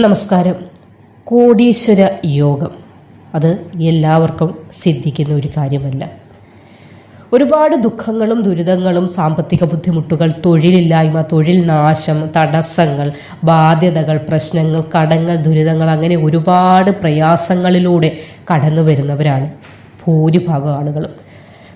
നമസ്കാരം. കോടീശ്വര യോഗം. അത് എല്ലാവർക്കും സിദ്ധിക്കുന്ന ഒരു കാര്യമല്ല. ഒരുപാട് ദുഃഖങ്ങളും ദുരിതങ്ങളും സാമ്പത്തിക ബുദ്ധിമുട്ടുകൾ തൊഴിലില്ലായ്മ തൊഴിൽ നാശം തടസ്സങ്ങൾ ബാധ്യതകൾ പ്രശ്നങ്ങൾ കടങ്ങൾ ദുരിതങ്ങൾ അങ്ങനെ ഒരുപാട് പ്രയാസങ്ങളിലൂടെ കടന്നു വരുന്നവരാണ് ഭൂരിഭാഗം ആളുകളും.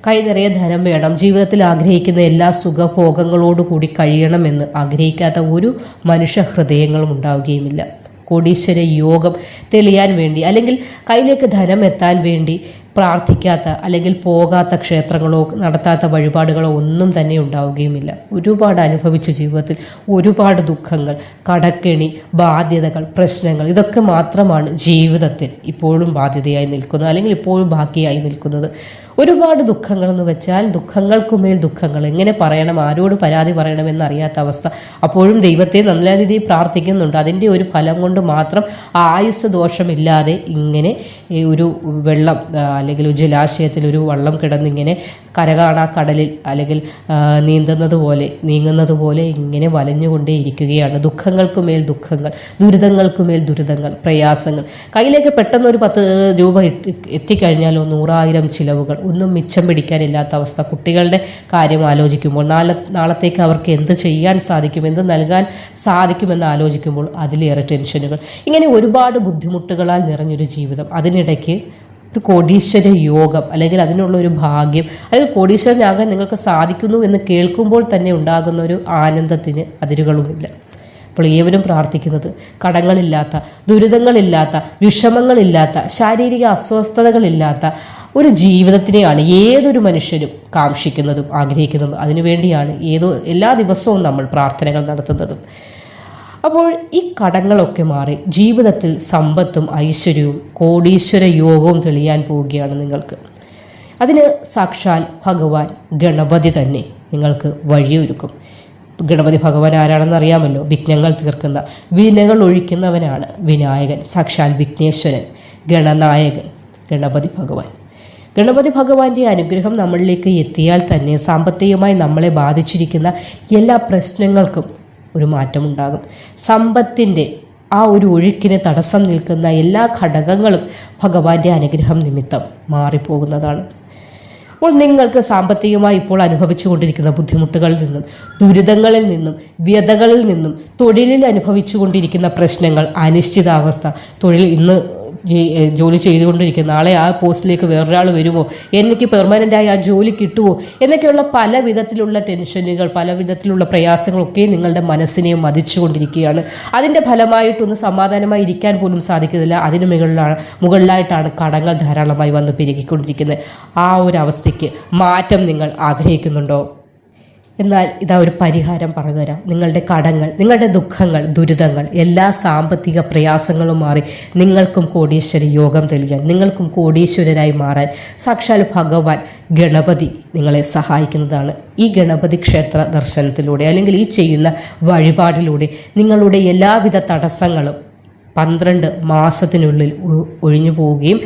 കൈ നിറയെ ധനം വേണം. ജീവിതത്തിൽ ആഗ്രഹിക്കുന്ന എല്ലാ സുഖഭോഗങ്ങളോടുകൂടി കഴിയണമെന്ന് ആഗ്രഹിക്കാത്ത ഒരു മനുഷ്യ ഹൃദയങ്ങളും ഉണ്ടാവുകയുമില്ല. കോടീശ്വര യോഗം തെളിയാൻ വേണ്ടി അല്ലെങ്കിൽ കയ്യിലേക്ക് ധനം എത്താൻ വേണ്ടി പ്രാർത്ഥിക്കാത്ത അല്ലെങ്കിൽ പോകാത്ത ക്ഷേത്രങ്ങളോ നടത്താത്ത വഴിപാടുകളോ ഒന്നും തന്നെ ഉണ്ടാവുകയുമില്ല. ഒരുപാട് അനുഭവിച്ച ജീവിതത്തിൽ ഒരുപാട് ദുഃഖങ്ങൾ കടക്കെണി ബാധ്യതകൾ പ്രശ്നങ്ങൾ ഇതൊക്കെ മാത്രമാണ് ജീവിതത്തിൽ ഇപ്പോഴും ബാധ്യതയായി നിൽക്കുന്നത് അല്ലെങ്കിൽ ഇപ്പോഴും ബാക്കിയായി നിൽക്കുന്നത്. ഒരുപാട് ദുഃഖങ്ങൾ എന്ന് വെച്ചാൽ ദുഃഖങ്ങൾക്കുമേൽ ദുഃഖങ്ങൾ. എങ്ങനെ പറയണം? ആരോട് പരാതി പറയണമെന്ന് അറിയാത്ത അവസ്ഥ. അപ്പോഴും ദൈവത്തെ നല്ല രീതിയിൽ പ്രാർത്ഥിക്കുന്നുണ്ട്. അതിന്റെ ഒരു ഫലം കൊണ്ട് മാത്രം ആയുസ് ദോഷമില്ലാതെ ഇങ്ങനെ ഒരു വെള്ളം അല്ലെങ്കിൽ ഒരു ജലാശയത്തിൽ ഒരു വള്ളം കിടന്നിങ്ങനെ കരകാണാ കടലിൽ അല്ലെങ്കിൽ നീന്തുന്നത് പോലെ നീങ്ങുന്നത് പോലെ ഇങ്ങനെ വലഞ്ഞുകൊണ്ടേ ഇരിക്കുകയാണ് ദുഃഖങ്ങൾക്കുമേൽ ദുഃഖങ്ങൾ ദുരിതങ്ങൾക്കുമേൽ ദുരിതങ്ങൾ പ്രയാസങ്ങൾ. കയ്യിലേക്ക് പെട്ടെന്ന് ഒരു പത്ത് രൂപ എത്തി എത്തിക്കഴിഞ്ഞാലോ? നൂറായിരം ചിലവുകൾ. ഒന്നും മിച്ചം പിടിക്കാനില്ലാത്ത അവസ്ഥ. കുട്ടികളുടെ കാര്യം ആലോചിക്കുമ്പോൾ നാളെ നാളത്തേക്ക് അവർക്ക് എന്ത് ചെയ്യാൻ സാധിക്കും എന്ത് നൽകാൻ സാധിക്കുമെന്ന് ആലോചിക്കുമ്പോൾ അതിലേറെ ടെൻഷനുകൾ. ഇങ്ങനെ ഒരുപാട് ബുദ്ധിമുട്ടുകളാൽ നിറഞ്ഞൊരു ജീവിതം. അതിനിടയ്ക്ക് ഒരു കോടീശ്വര യോഗം അല്ലെങ്കിൽ അതിനുള്ള ഒരു ഭാഗ്യം അല്ലെങ്കിൽ കോടീശ്വരനാകാൻ നിങ്ങൾക്ക് സാധിക്കുന്നു എന്ന് കേൾക്കുമ്പോൾ തന്നെ ഉണ്ടാകുന്ന ഒരു ആനന്ദത്തിന് അതിരുകളുമില്ല. അപ്പോൾ ഏവരും പ്രാർത്ഥിക്കുന്നത് കടങ്ങളില്ലാത്ത ദുരിതങ്ങളില്ലാത്ത വിഷമങ്ങളില്ലാത്ത ശാരീരിക അസ്വസ്ഥതകളില്ലാത്ത ഒരു ജീവിതത്തിനെയാണ് ഏതൊരു മനുഷ്യരും കാക്ഷിക്കുന്നതും ആഗ്രഹിക്കുന്നതും. അതിനുവേണ്ടിയാണ് ഏതോ എല്ലാ ദിവസവും നമ്മൾ പ്രാർത്ഥനകൾ നടത്തുന്നതും. അപ്പോൾ ഈ കടങ്ങളൊക്കെ മാറി ജീവിതത്തിൽ സമ്പത്തും ഐശ്വര്യവും കോടീശ്വര യോഗവും തെളിയാൻ പോവുകയാണ് നിങ്ങൾക്ക്. അതിന് സാക്ഷാൽ ഭഗവാൻ ഗണപതി തന്നെ നിങ്ങൾക്ക് വഴിയൊരുക്കും. ഗണപതി ഭഗവാൻ ആരാണെന്ന് അറിയാമല്ലോ? വിഘ്നങ്ങൾ തീർക്കുന്ന വിനകൾ ഒഴിക്കുന്നവനാണ് വിനായകൻ സാക്ഷാൽ വിഘ്നേശ്വരൻ ഗണനായകൻ ഗണപതി ഭഗവാൻ. ഗണപതി ഭഗവാന്റെ അനുഗ്രഹം നമ്മളിലേക്ക് എത്തിയാൽ തന്നെ സാമ്പത്തികമായി നമ്മളെ ബാധിച്ചിരിക്കുന്ന എല്ലാ പ്രശ്നങ്ങൾക്കും ഒരു മാറ്റമുണ്ടാകും. സമ്പത്തിന്റെ ആ ഒരു ഒഴുക്കിന് തടസ്സം നിൽക്കുന്ന എല്ലാ ഘടകങ്ങളും ഭഗവാന്റെ അനുഗ്രഹം നിമിത്തം മാറിപ്പോകുന്നതാണ്. അപ്പോൾ നിങ്ങൾക്ക് സാമ്പത്തികമായി ഇപ്പോൾ അനുഭവിച്ചു കൊണ്ടിരിക്കുന്ന ബുദ്ധിമുട്ടുകളിൽ നിന്നും ദുരിതങ്ങളിൽ നിന്നും വ്യതകളിൽ നിന്നും തൊഴിലിൽ അനുഭവിച്ചുകൊണ്ടിരിക്കുന്ന പ്രശ്നങ്ങൾ അനിശ്ചിതാവസ്ഥ തൊഴിൽ ഇന്ന് ജോലി ചെയ്തുകൊണ്ടിരിക്കുന്ന. നാളെ ആ പോസ്റ്റിലേക്ക് വേറൊരാൾ വരുമോ? എനിക്ക് പെർമനന്റായി ആ ജോലി കിട്ടുമോ? എന്നൊക്കെയുള്ള പല വിധത്തിലുള്ള ടെൻഷനുകൾ പല വിധത്തിലുള്ള പ്രയാസങ്ങളൊക്കെ നിങ്ങളുടെ മനസ്സിനെ മതിച്ചുകൊണ്ടിരിക്കുകയാണ്. അതിന്റെ ഫലമായിട്ടൊന്ന് സമാധാനമായി ഇരിക്കാൻ പോലും സാധിക്കുന്നില്ല. അതിന് മുകളിലാണ് മുകളിലായിട്ടാണ് കടങ്ങൾ ധാരാളമായി വന്ന് പെരുകിക്കൊണ്ടിരിക്കുന്നത്. ആ ഒരു അവസ്ഥയ്ക്ക് മാറ്റം നിങ്ങൾ ആഗ്രഹിക്കുന്നുണ്ടോ? എന്നാൽ ഇതാ ഒരു പരിഹാരം പറഞ്ഞുതരാം. നിങ്ങളുടെ കടങ്ങൾ നിങ്ങളുടെ ദുഃഖങ്ങൾ ദുരിതങ്ങൾ എല്ലാ സാമ്പത്തിക പ്രയാസങ്ങളും മാറി നിങ്ങൾക്കും കോടീശ്വര യോഗം തെളിയാൻ നിങ്ങൾക്കും കോടീശ്വരനായി മാറാൻ സാക്ഷാൽ ഭഗവാൻ ഗണപതി നിങ്ങളെ സഹായിക്കുന്നതാണ്. ഈ ഗണപതി ക്ഷേത്ര ദർശനത്തിലൂടെ അല്ലെങ്കിൽ ഈ ചെയ്യുന്ന വഴിപാടിലൂടെ നിങ്ങളുടെ എല്ലാവിധ തടസ്സങ്ങളും പന്ത്രണ്ട് മാസത്തിനുള്ളിൽ ഒഴിഞ്ഞു പോവുകയും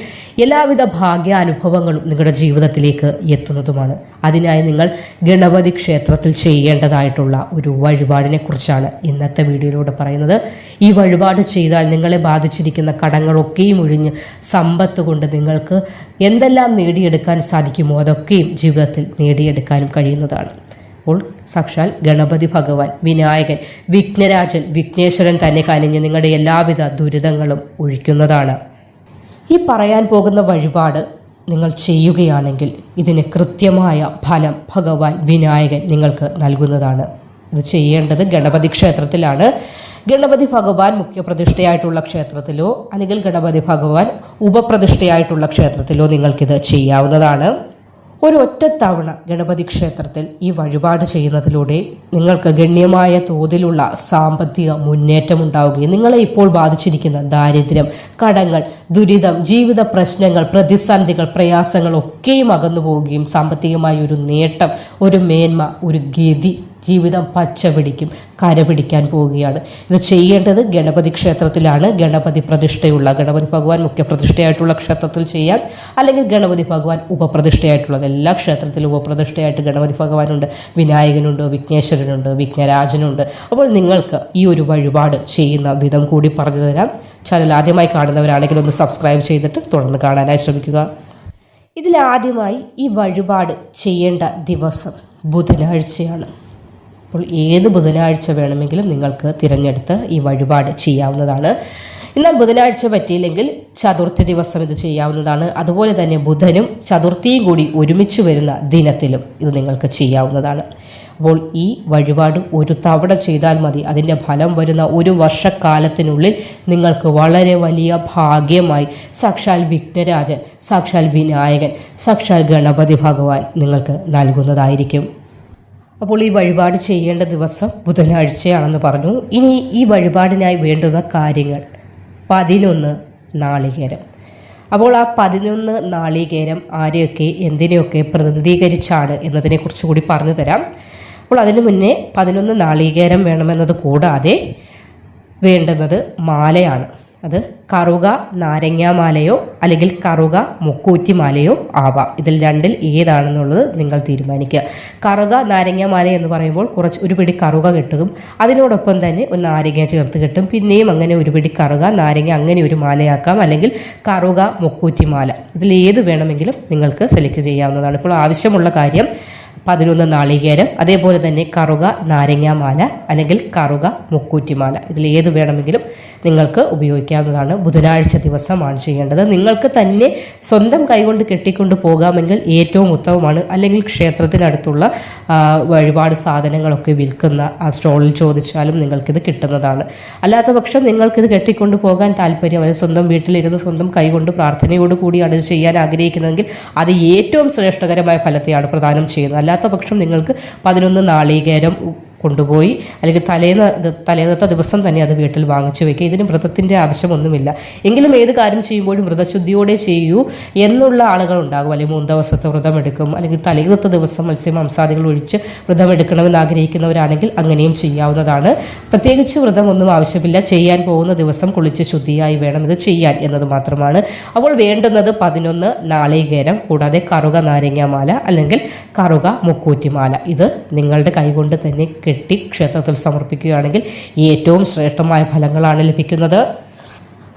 എല്ലാവിധ ഭാഗ്യാനുഭവങ്ങളും നിങ്ങളുടെ ജീവിതത്തിലേക്ക് എത്തുന്നതുമാണ്. അതിനായി നിങ്ങൾ ഗണപതി ക്ഷേത്രത്തിൽ ചെയ്യേണ്ടതായിട്ടുള്ള ഒരു വഴിപാടിനെ കുറിച്ചാണ് ഇന്നത്തെ വീഡിയോയിലൂടെ പറയുന്നത്. ഈ വഴിപാട് ചെയ്താൽ നിങ്ങളെ ബാധിച്ചിരിക്കുന്ന കടങ്ങളൊക്കെയും ഒഴിഞ്ഞ് സമ്പത്ത് കൊണ്ട് നിങ്ങൾക്ക് എന്തെല്ലാം നേടിയെടുക്കാൻ സാധിക്കുമോ അതൊക്കെയും ജീവിതത്തിൽ നേടിയെടുക്കാനും കഴിയുന്നതാണ്. അപ്പോൾ സാക്ഷാൽ ഗണപതി ഭഗവാൻ വിനായകൻ വിഘ്നരാജൻ വിഘ്നേശ്വരൻ തന്നെ കനിഞ്ഞ് നിങ്ങളുടെ എല്ലാവിധ ദുരിതങ്ങളും ഒഴിക്കുന്നതാണ്. ഈ പറയാൻ പോകുന്ന വഴിപാട് നിങ്ങൾ ചെയ്യുകയാണെങ്കിൽ ഇതിന് കൃത്യമായ ഫലം ഭഗവാൻ വിനായകൻ നിങ്ങൾക്ക് നൽകുന്നതാണ്. ഇത് ചെയ്യേണ്ടത് ഗണപതി ക്ഷേത്രത്തിലാണ്. ഗണപതി ഭഗവാൻ മുഖ്യപ്രതിഷ്ഠയായിട്ടുള്ള ക്ഷേത്രത്തിലോ അല്ലെങ്കിൽ ഗണപതി ഭഗവാൻ ഉപപ്രതിഷ്ഠയായിട്ടുള്ള ക്ഷേത്രത്തിലോ നിങ്ങൾക്കിത് ചെയ്യാവുന്നതാണ്. ഒരു തവണ ഗണപതി ക്ഷേത്രത്തിൽ ഈ വഴിപാട് ചെയ്യുന്നതിലൂടെ നിങ്ങൾക്ക് ഗണ്യമായ തോതിലുള്ള സാമ്പത്തിക മുന്നേറ്റം ഉണ്ടാവുകയും നിങ്ങളെ ഇപ്പോൾ ബാധിച്ചിരിക്കുന്ന ദാരിദ്ര്യം കടങ്ങൾ ദുരിതം ജീവിത പ്രശ്നങ്ങൾ പ്രതിസന്ധികൾ പ്രയാസങ്ങൾ ഒക്കെയും അകന്നു പോവുകയും സാമ്പത്തികമായ ഒരു നേട്ടം ഒരു മേന്മ ഒരു ഗതി ജീവിതം പച്ച പിടിക്കും കര പിടിക്കാൻ പോവുകയാണ്. ഇത് ചെയ്യേണ്ടത് ഗണപതി ക്ഷേത്രത്തിലാണ്. ഗണപതി പ്രതിഷ്ഠയുള്ള ഗണപതി ഭഗവാൻ മുഖ്യപ്രതിഷ്ഠയായിട്ടുള്ള ക്ഷേത്രത്തിൽ ചെയ്യാം അല്ലെങ്കിൽ ഗണപതി ഭഗവാൻ ഉപപ്രതിഷ്ഠയായിട്ടുള്ളത്. എല്ലാ ക്ഷേത്രത്തിലും ഉപപ്രതിഷ്ഠയായിട്ട് ഗണപതി ഭഗവാനുണ്ട് വിനായകനുണ്ട് വിഘ്നേശ്വരനുണ്ട് വിഘ്നരാജനുണ്ട്. അപ്പോൾ നിങ്ങൾക്ക് ഈ ഒരു വഴിപാട് ചെയ്യുന്ന വിധം കൂടി പറഞ്ഞു തരാം. ചാനൽ ആദ്യമായി കാണുന്നവരാണെങ്കിൽ ഒന്ന് സബ്സ്ക്രൈബ് ചെയ്തിട്ട് തുടർന്ന് കാണാനായി ശ്രമിക്കുക. ഇതിലാദ്യമായി ഈ വഴിപാട് ചെയ്യേണ്ട ദിവസം ബുധനാഴ്ചയാണ്. അപ്പോൾ ഏത് ബുധനാഴ്ച വേണമെങ്കിലും നിങ്ങൾക്ക് തിരഞ്ഞെടുത്ത് ഈ വഴിപാട് ചെയ്യാവുന്നതാണ്. എന്നാൽ ബുധനാഴ്ച പറ്റിയില്ലെങ്കിൽ ചതുർത്ഥി ദിവസം ഇത് ചെയ്യാവുന്നതാണ്. അതുപോലെ തന്നെ ബുധനും ചതുർത്ഥിയും കൂടി ഒരുമിച്ച് വരുന്ന ദിനത്തിലും ഇത് നിങ്ങൾക്ക് ചെയ്യാവുന്നതാണ്. അപ്പോൾ ഈ വഴിപാട് ഒരു തവണ ചെയ്താൽ മതി. അതിന്റെ ഫലം വരുന്ന ഒരു വർഷക്കാലത്തിനുള്ളിൽ നിങ്ങൾക്ക് വളരെ വലിയ ഭാഗ്യമായി. സാക്ഷാൽ വിഘ്നരാജൻ സാക്ഷാൽ വിനായകൻ സാക്ഷാൽ ഗണപതി ഭഗവാൻ നിങ്ങൾക്ക് നൽകുന്നതായിരിക്കും. അപ്പോൾ ഈ വഴിപാട് ചെയ്യേണ്ട ദിവസം ബുധനാഴ്ചയാണെന്ന് പറഞ്ഞു. ഇനി ഈ വഴിപാടിനായി വേണ്ടുന്ന കാര്യങ്ങൾ. പതിനൊന്ന് നാളികേരം. അപ്പോൾ ആ പതിനൊന്ന് നാളികേരം ആരെയൊക്കെ എന്തിനെയൊക്കെ പ്രതിനിധീകരിച്ചാണ് എന്നതിനെക്കുറിച്ച് കൂടി പറഞ്ഞു തരാം. അപ്പോൾ അതിനു മുന്നേ പതിനൊന്ന് നാളികേരം വേണമെന്നത് കൂടാതെ വേണ്ടുന്നത് മാലയാണ്. അത് കറുക നാരങ്ങാമാലയോ അല്ലെങ്കിൽ കറുക മുക്കൂറ്റിമാലയോ ആവാം. ഇതിൽ രണ്ടിൽ ഏതാണെന്നുള്ളത് നിങ്ങൾ തീരുമാനിക്കുക. കറുക നാരങ്ങാമാല എന്ന് പറയുമ്പോൾ കുറച്ച് ഒരു പിടി കറുക കിട്ടും. അതിനോടൊപ്പം തന്നെ ഒരു നാരങ്ങ ചേർത്ത് കിട്ടും. പിന്നെയും അങ്ങനെ ഒരു പിടി കറുക നാരങ്ങ അങ്ങനെ ഒരു മാലയാക്കാം. അല്ലെങ്കിൽ കറുക മുക്കൂറ്റിമാല. ഇതിൽ ഏത് വേണമെങ്കിലും നിങ്ങൾക്ക് സെലക്ട് ചെയ്യാവുന്നതാണ്. ഇപ്പോൾ ആവശ്യമുള്ള കാര്യം പതിനൊന്ന് നാളികേരം അതേപോലെ തന്നെ കറുക നാരങ്ങാമാല അല്ലെങ്കിൽ കറുക മുക്കൂറ്റിമാല. ഇതിൽ ഏത് വേണമെങ്കിലും നിങ്ങൾക്ക് ഉപയോഗിക്കാവുന്നതാണ്. ബുധനാഴ്ച ദിവസമാണ് ചെയ്യേണ്ടത്. നിങ്ങൾക്ക് തന്നെ സ്വന്തം കൈകൊണ്ട് കെട്ടിക്കൊണ്ട് പോകാമെങ്കിൽ ഏറ്റവും ഉത്തമമാണ്. അല്ലെങ്കിൽ ക്ഷേത്രത്തിനടുത്തുള്ള വഴിപാട് സാധനങ്ങളൊക്കെ വിൽക്കുന്ന ആ സ്റ്റോളിൽ ചോദിച്ചാലും നിങ്ങൾക്കിത് കിട്ടുന്നതാണ്. അല്ലാത്ത പക്ഷം നിങ്ങൾക്കിത് കെട്ടിക്കൊണ്ട് പോകാൻ താല്പര്യം അല്ലെങ്കിൽ സ്വന്തം വീട്ടിലിരുന്ന് സ്വന്തം കൈകൊണ്ട് പ്രാർത്ഥനയോട് കൂടിയാണ് ഇത് ചെയ്യാൻ ആഗ്രഹിക്കുന്നതെങ്കിൽ അത് ഏറ്റവും ശ്രേഷ്ഠകരമായ ഫലത്തെയാണ് പ്രദാനം ചെയ്യുന്നത്. അല്ലാത്ത പക്ഷം നിങ്ങൾക്ക് പതിനൊന്ന് നാളികേരം കൊണ്ടുപോയി. അല്ലെങ്കിൽ തലേന്ന് തലേന്നത്തെ ദിവസം തന്നെ അത് വീട്ടിൽ വാങ്ങിച്ചു വെക്കുക. ഇതിന് വ്രതത്തിന്റെ ആവശ്യമൊന്നുമില്ല. എങ്കിലും ഏത് കാര്യം ചെയ്യുമ്പോഴും വ്രതശുദ്ധിയോടെ ചെയ്യൂ എന്നുള്ള ആളുകൾ ഉണ്ടാകും. അല്ലെങ്കിൽ മൂന്ന് ദിവസത്തെ വ്രതം എടുക്കും അല്ലെങ്കിൽ തലേന്നത്തെ ദിവസം മത്സ്യമാംസാദികൾ ഒഴിച്ച് വ്രതം എടുക്കണമെന്ന് ആഗ്രഹിക്കുന്നവരാണെങ്കിൽ അങ്ങനെയും ചെയ്യാവുന്നതാണ്. പ്രത്യേകിച്ച് വ്രതമൊന്നും ആവശ്യമില്ല. ചെയ്യാൻ പോകുന്ന ദിവസം കുളിച്ച് ശുദ്ധിയായി വേണം ഇത് ചെയ്യാൻ എന്നത് മാത്രമാണ്. അപ്പോൾ വേണ്ടുന്നത് പതിനൊന്ന് നാളികേരം കൂടാതെ കറുക നാരങ്ങാമാല അല്ലെങ്കിൽ കറുക മുക്കൂറ്റിമാല. ഇത് നിങ്ങളുടെ കൈകൊണ്ട് തന്നെ കെട്ടി ക്ഷേത്രത്തിൽ സമർപ്പിക്കുകയാണെങ്കിൽ ഏറ്റവും ശ്രേഷ്ഠമായ ഫലങ്ങളാണ് ലഭിക്കുന്നത്.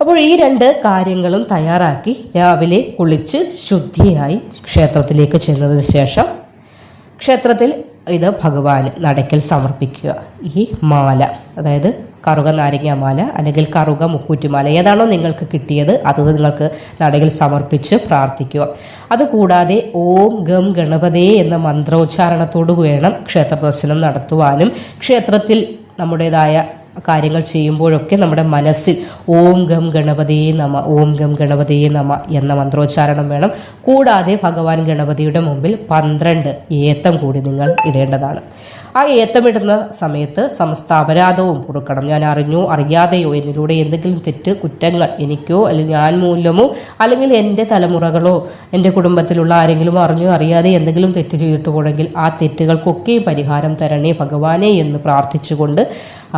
അപ്പോൾ ഈ രണ്ട് കാര്യങ്ങളും തയ്യാറാക്കി രാവിലെ കുളിച്ച് ശുദ്ധിയായി ക്ഷേത്രത്തിലേക്ക് ചെന്നതിന് ശേഷം ക്ഷേത്രത്തിൽ ഇത് ഭഗവാൻ നടക്കൽ സമർപ്പിക്കുക. ഈ മാല അതായത് കറുക നാരങ്ങാമാല അല്ലെങ്കിൽ കറുക മുക്കൂറ്റുമാല ഏതാണോ നിങ്ങൾക്ക് കിട്ടിയത് അത് നിങ്ങൾക്ക് നടയിൽ സമർപ്പിച്ച് പ്രാർത്ഥിക്കുക. അതുകൂടാതെ ഓം ഗം ഗണപതേ എന്ന മന്ത്രോച്ചാരണത്തോടു വേണം ക്ഷേത്ര ദർശനം നടത്തുവാനും. ക്ഷേത്രത്തിൽ നമ്മുടേതായ കാര്യങ്ങൾ ചെയ്യുമ്പോഴൊക്കെ നമ്മുടെ മനസ്സിൽ ഓം ഗം ഗണപതേ നമ ഓം ഗം ഗണപതേ നമ എന്ന മന്ത്രോച്ചാരണം വേണം. കൂടാതെ ഭഗവാൻ ഗണപതിയുടെ മുമ്പിൽ പന്ത്രണ്ട് ഏത്തം കൂടി നിങ്ങൾ ഇടേണ്ടതാണ്. ആ ഏത്തമിടുന്ന സമയത്ത് സമസ്ത അപരാധവും കൊടുക്കണം. ഞാൻ അറിഞ്ഞോ അറിയാതെയോ എന്നിലൂടെ എന്തെങ്കിലും തെറ്റ് കുറ്റങ്ങൾ എനിക്കോ അല്ലെങ്കിൽ ഞാൻ മൂലമോ അല്ലെങ്കിൽ എന്റെ തലമുറകളോ എന്റെ കുടുംബത്തിലുള്ള ആരെങ്കിലും അറിഞ്ഞോ അറിയാതെ എന്തെങ്കിലും തെറ്റ് ചെയ്തിട്ട് പോണെങ്കിൽ ആ തെറ്റുകൾക്കൊക്കെ പരിഹാരം തരണേ ഭഗവാനെ എന്ന് പ്രാർത്ഥിച്ചുകൊണ്ട്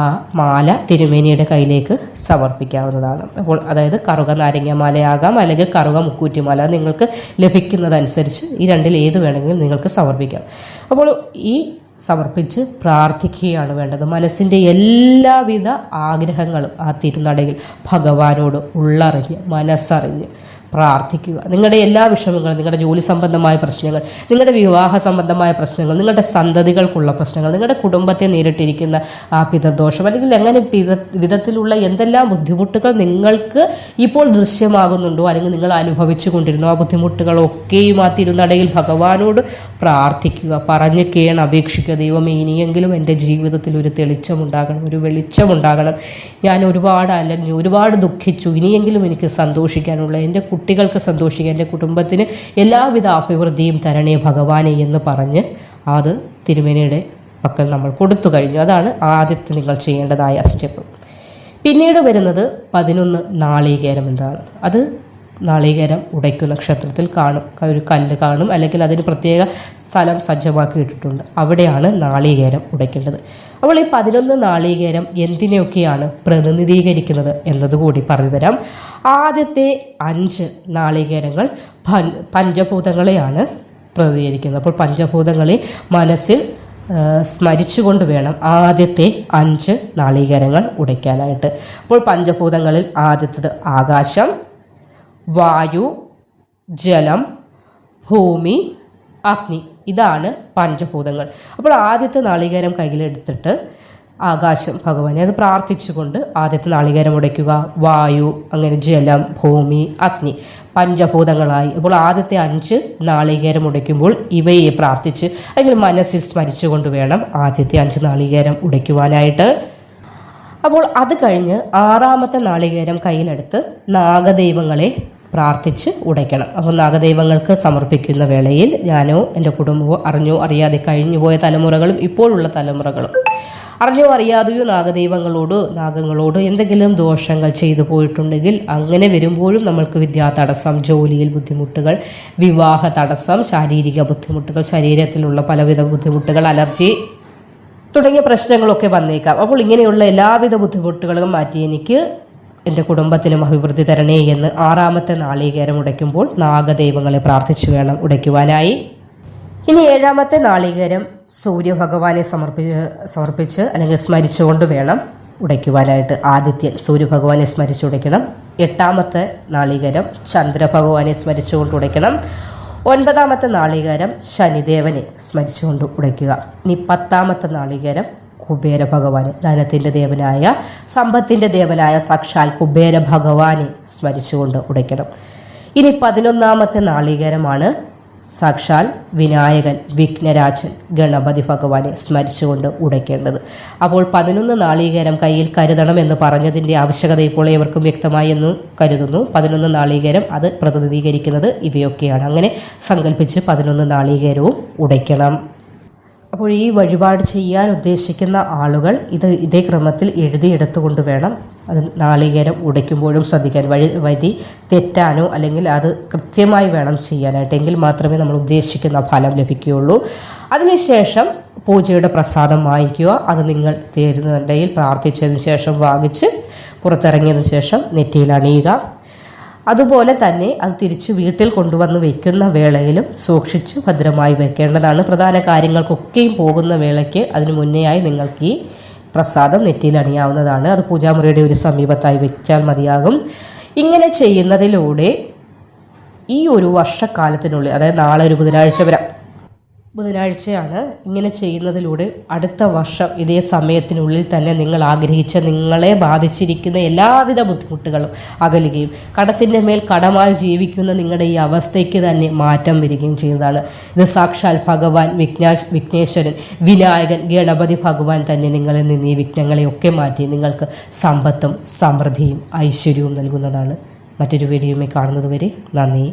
ആ മാല തിരുമേനിയുടെ കയ്യിലേക്ക് സമർപ്പിക്കാവുന്നതാണ്. അപ്പോൾ അതായത് കറുക നാരങ്ങമാലയാകാം അല്ലെങ്കിൽ കറുക മുക്കൂറ്റിമാല നിങ്ങൾക്ക് ലഭിക്കുന്നതനുസരിച്ച് ഈ രണ്ടിൽ ഏത് വേണമെങ്കിലും നിങ്ങൾക്ക് സമർപ്പിക്കാം. അപ്പോൾ ഈ സമർപ്പിച്ച് പ്രാർത്ഥിക്കുകയാണ് വേണ്ടത്. മനസ്സിന്റെ എല്ലാവിധ ആഗ്രഹങ്ങളും ആ തിരുനടയിൽ ഭഗവാനോട് ഉള്ളറിഞ്ഞ് മനസ്സറിഞ്ഞ്. പ്രാർത്ഥിക്കുക. നിങ്ങളുടെ എല്ലാ വിഷമങ്ങളും നിങ്ങളുടെ ജോലി സംബന്ധമായ പ്രശ്നങ്ങൾ നിങ്ങളുടെ വിവാഹ സംബന്ധമായ പ്രശ്നങ്ങൾ നിങ്ങളുടെ സന്തതികൾക്കുള്ള പ്രശ്നങ്ങൾ നിങ്ങളുടെ കുടുംബത്തെ നേരിട്ടിരിക്കുന്ന ആ പിതദോഷം അല്ലെങ്കിൽ എങ്ങനെ പിത വിധത്തിലുള്ള എന്തെല്ലാം ബുദ്ധിമുട്ടുകൾ നിങ്ങൾക്ക് ഇപ്പോൾ ദൃശ്യമാകുന്നുണ്ടോ അല്ലെങ്കിൽ നിങ്ങൾ അനുഭവിച്ചു കൊണ്ടിരുന്നു ആ ബുദ്ധിമുട്ടുകളൊക്കെയും ആ തിരുനടയിൽ ഭഗവാനോട് പ്രാർത്ഥിക്കുക. പറഞ്ഞ് കേണ അപേക്ഷിക്കുക. ദൈവമേ ഇനിയെങ്കിലും എന്റെ ജീവിതത്തിൽ ഒരു തെളിച്ചമുണ്ടാകണം ഒരു വെളിച്ചമുണ്ടാകണം. ഞാൻ ഒരുപാട് അലഞ്ഞു ഒരുപാട് ദുഃഖിച്ചു. ഇനിയെങ്കിലും എനിക്ക് സന്തോഷിക്കാനുള്ള എന്റെ കുട്ടികൾക്ക് സന്തോഷിക്കുക എന്റെ കുടുംബത്തിന് എല്ലാവിധ അഭിവൃദ്ധിയും തരണേ ഭഗവാനെ എന്ന് പറഞ്ഞ് അത് തിരുമേനിയുടെ പക്കൽ നമ്മൾ കൊടുത്തു കഴിഞ്ഞു. അതാണ് ആദ്യത്തെ നിങ്ങൾ ചെയ്യേണ്ടതായ സ്റ്റെപ്പ്. പിന്നീട് വരുന്നത് പതിനൊന്ന് നാളീകേരം എന്താണ്? അത് നാളികേരം ഉടയ്ക്കുന്ന ക്ഷേത്രത്തിൽ കാണും. ഒരു കല്ല് കാണും. അല്ലെങ്കിൽ അതിന് പ്രത്യേക സ്ഥലം സജ്ജമാക്കിയിട്ടുണ്ട് അവിടെയാണ് നാളികേരം ഉടയ്ക്കേണ്ടത്. അപ്പോൾ ഈ പതിനൊന്ന് നാളികേരം എന്തിനെയൊക്കെയാണ് പ്രതിനിധീകരിക്കുന്നത് എന്നതുകൂടി പറഞ്ഞുതരാം. ആദ്യത്തെ അഞ്ച് നാളികേരങ്ങൾ പഞ്ചഭൂതങ്ങളെയാണ് പ്രതിനിധീകരിക്കുന്നത്. അപ്പോൾ പഞ്ചഭൂതങ്ങളെ മനസ്സിൽ സ്മരിച്ചുകൊണ്ട് വേണം ആദ്യത്തെ അഞ്ച് നാളികേരങ്ങൾ ഉടയ്ക്കാനായിട്ട്. അപ്പോൾ പഞ്ചഭൂതങ്ങളിൽ ആദ്യത്തത് ആകാശം വായു ജലം ഭൂമി അഗ്നി. ഇതാണ് പഞ്ചഭൂതങ്ങൾ. അപ്പോൾ ആദ്യത്തെ നാളികേരം കയ്യിലെടുത്തിട്ട് ആകാശം ഭഗവാനെ അത് പ്രാർത്ഥിച്ചുകൊണ്ട് ആദ്യത്തെ നാളികേരം ഉടയ്ക്കുക. വായു അങ്ങനെ ജലം ഭൂമി അഗ്നി പഞ്ചഭൂതങ്ങളായി. അപ്പോൾ ആദ്യത്തെ അഞ്ച് നാളികേരം ഉടയ്ക്കുമ്പോൾ ഇവയെ പ്രാർത്ഥിച്ച് അല്ലെങ്കിൽ മനസ്സിൽ സ്മരിച്ചുകൊണ്ട് വേണം ആദ്യത്തെ അഞ്ച് നാളികേരം ഉടയ്ക്കുവാനായിട്ട്. അപ്പോൾ അത് കഴിഞ്ഞ് ആറാമത്തെ നാളികേരം കയ്യിലെടുത്ത് നാഗദൈവങ്ങളെ പ്രാർത്ഥിച്ച് ഉടയ്ക്കണം. അപ്പോൾ നാഗദൈവങ്ങൾക്ക് സമർപ്പിക്കുന്ന വേളയിൽ ഞാനോ എന്റെ കുടുംബമോ അറിഞ്ഞോ അറിയാതെ കഴിഞ്ഞുപോയ തലമുറകളും ഇപ്പോഴുള്ള തലമുറകളും അറിഞ്ഞോ അറിയാതെയോ നാഗദൈവങ്ങളോട് നാഗങ്ങളോട് എന്തെങ്കിലും ദോഷങ്ങൾ ചെയ്തു പോയിട്ടുണ്ടെങ്കിൽ അങ്ങനെ വരുമ്പോഴും നമ്മൾക്ക് വിദ്യാ തടസ്സം ജോലിയിൽ ബുദ്ധിമുട്ടുകൾ വിവാഹ തടസ്സം ശാരീരിക ബുദ്ധിമുട്ടുകൾ ശരീരത്തിലുള്ള പലവിധ ബുദ്ധിമുട്ടുകൾ അലർജി തുടങ്ങിയ പ്രശ്നങ്ങളൊക്കെ വന്നേക്കാം. അപ്പോൾ ഇങ്ങനെയുള്ള എല്ലാവിധ ബുദ്ധിമുട്ടുകളും മാറ്റി എനിക്ക് എന്റെ കുടുംബത്തിനും അഭിവൃദ്ധി തരണേ എന്ന് ആറാമത്തെ നാളികേരം ഉടയ്ക്കുമ്പോൾ നാഗദൈവങ്ങളെ പ്രാർത്ഥിച്ചു വേണം ഉടയ്ക്കുവാനായി. ഇനി ഏഴാമത്തെ നാളികേരം സൂര്യഭഗവാനെ സമർപ്പിച്ച് സമർപ്പിച്ച് അല്ലെങ്കിൽ സ്മരിച്ചുകൊണ്ട് വേണം ഉടയ്ക്കുവാനായിട്ട്. ആദിത്യൻ സൂര്യഭഗവാനെ സ്മരിച്ച് ഉടയ്ക്കണം. എട്ടാമത്തെ നാളികേരം ചന്ദ്രഭഗവാനെ സ്മരിച്ചുകൊണ്ട് ഉടയ്ക്കണം. ഒൻപതാമത്തെ നാളികേരം ശനിദേവനെ സ്മരിച്ചുകൊണ്ട് ഉടയ്ക്കുക. ഇനി പത്താമത്തെ നാളികേരം കുബേര ഭഗവാന് ധനത്തിന്റെ ദേവനായ സമ്പത്തിന്റെ ദേവനായ സാക്ഷാൽ കുബേര ഭഗവാനെ സ്മരിച്ചുകൊണ്ട് ഉടയ്ക്കണം. ഇനി പതിനൊന്നാമത്തെ നാളികേരമാണ് സാക്ഷാൽ വിനായകൻ വിഘ്നരാജൻ ഗണപതി ഭഗവാനെ സ്മരിച്ചുകൊണ്ട് ഉടയ്ക്കേണ്ടത്. അപ്പോൾ പതിനൊന്ന് നാളികേരം കയ്യിൽ കരുതണം എന്ന് പറഞ്ഞതിന്റെ ആവശ്യകത ഇപ്പോൾ ഏവർക്കും വ്യക്തമായി എന്ന് കരുതുന്നു. പതിനൊന്ന് നാളികേരം അത് പ്രതിനിധീകരിക്കുന്നത് ഇവയൊക്കെയാണ്. അങ്ങനെ സങ്കല്പിച്ച് പതിനൊന്ന് നാളികേരവും ഉടയ്ക്കണം. അപ്പോൾ ഈ വഴിപാട് ചെയ്യാൻ ഉദ്ദേശിക്കുന്ന ആളുകൾ ഇത് ഇതേ ക്രമത്തിൽ എഴുതിയെടുത്തുകൊണ്ട് വേണം അത് നാളികേരം ഉടയ്ക്കുമ്പോഴും ശ്രദ്ധിക്കാൻ. വഴി വരി തെറ്റാനോ അല്ലെങ്കിൽ അത് കൃത്യമായി വേണം ചെയ്യാനായിട്ട്. എങ്കിൽ മാത്രമേ നമ്മൾ ഉദ്ദേശിക്കുന്ന ഫലം ലഭിക്കുകയുള്ളൂ. അതിനുശേഷം പൂജയുടെ പ്രസാദം വാങ്ങിക്കുക. അത് നിങ്ങൾ തീരുന്നുണ്ടെങ്കിൽ പ്രാർത്ഥിച്ചതിന് ശേഷം വാങ്ങിച്ച് പുറത്തിറങ്ങിയതിന് ശേഷം നെറ്റിയിൽ അണിയുക. അതുപോലെ തന്നെ അത് തിരിച്ച് വീട്ടിൽ കൊണ്ടുവന്ന് വെക്കുന്ന വേളയിലും സൂക്ഷിച്ച് ഭദ്രമായി വെക്കേണ്ടതാണ്. പ്രധാന കാര്യങ്ങൾക്കൊക്കെയും പോകുന്ന വേളയ്ക്ക് അതിനു മുന്നേയായി നിങ്ങൾക്ക് ഈ പ്രസാദം നെറ്റിയിൽ അണിയാവുന്നതാണ്. അത് പൂജാമുറിയുടെ ഒരു സമീപത്തായി വെച്ചാൽ മതിയാകും. ഇങ്ങനെ ചെയ്യുന്നതിലൂടെ ഈ ഒരു വർഷക്കാലത്തിനുള്ളിൽ അതായത് നാളെ ഒരു ബുധനാഴ്ച വരാം ബുധനാഴ്ചയാണ് ഇങ്ങനെ ചെയ്യുന്നതിലൂടെ അടുത്ത വർഷം ഇതേ സമയത്തിനുള്ളിൽ തന്നെ നിങ്ങൾ ആഗ്രഹിച്ച നിങ്ങളെ ബാധിച്ചിരിക്കുന്ന എല്ലാവിധ ബുദ്ധിമുട്ടുകളും അകലുകയും കടത്തിന്റെ മേൽ കടമായി ജീവിക്കുന്ന നിങ്ങളുടെ ഈ അവസ്ഥയ്ക്ക് തന്നെ മാറ്റം വരികയും ചെയ്യുന്നതാണ്. ഇത് സാക്ഷാൽ ഭഗവാൻ വിഘ്നാ വിഘ്നേശ്വരൻ വിനായകൻ ഗണപതി ഭഗവാൻ തന്നെ നിങ്ങളിൽ നിന്ന് ഈ വിഘ്നങ്ങളെയൊക്കെ മാറ്റി നിങ്ങൾക്ക് സമ്പത്തും സമൃദ്ധിയും ഐശ്വര്യവും നൽകുന്നതാണ്. മറ്റൊരു വീഡിയോയുമായി കാണുന്നതുവരെ നന്ദി.